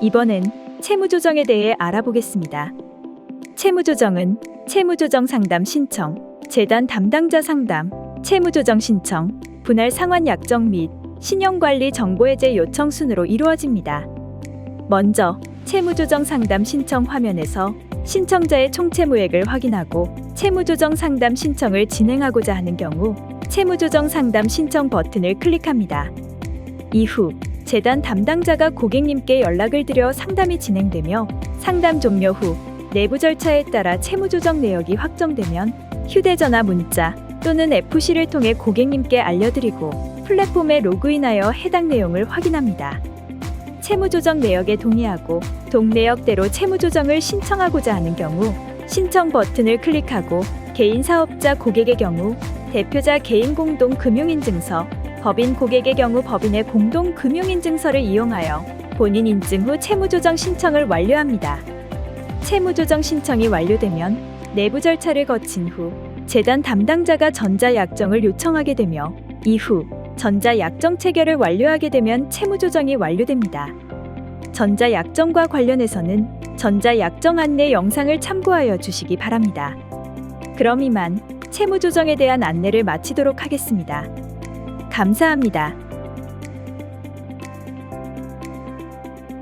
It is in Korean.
이번엔 채무조정에 대해 알아보겠습니다. 채무조정은 채무조정 상담 신청, 재단 담당자 상담, 채무조정 신청, 분할 상환 약정 및 신용관리 정보해제 요청 순으로 이루어집니다. 먼저 채무조정 상담 신청 화면에서 신청자의 총채무액을 확인하고 채무조정 상담 신청을 진행하고자 하는 경우 채무조정 상담 신청 버튼을 클릭합니다. 이후 재단 담당자가 고객님께 연락을 드려 상담이 진행되며 상담 종료 후 내부 절차에 따라 채무 조정 내역이 확정되면 휴대전화 문자 또는 FC를 통해 고객님께 알려드리고 플랫폼에 로그인하여 해당 내용을 확인합니다. 채무 조정 내역에 동의하고 동내역대로 채무 조정을 신청하고자 하는 경우 신청 버튼을 클릭하고 개인 사업자 고객의 경우 대표자 개인 공동 금융인증서, 법인 고객의 경우 법인의 공동 금융인증서를 이용하여 본인 인증 후 채무조정 신청을 완료합니다. 채무조정 신청이 완료되면 내부 절차를 거친 후 재단 담당자가 전자약정을 요청하게 되며 이후 전자약정 체결을 완료하게 되면 채무조정이 완료됩니다. 전자약정과 관련해서는 전자약정 안내 영상을 참고하여 주시기 바랍니다. 그럼 이만 채무조정에 대한 안내를 마치도록 하겠습니다. 감사합니다.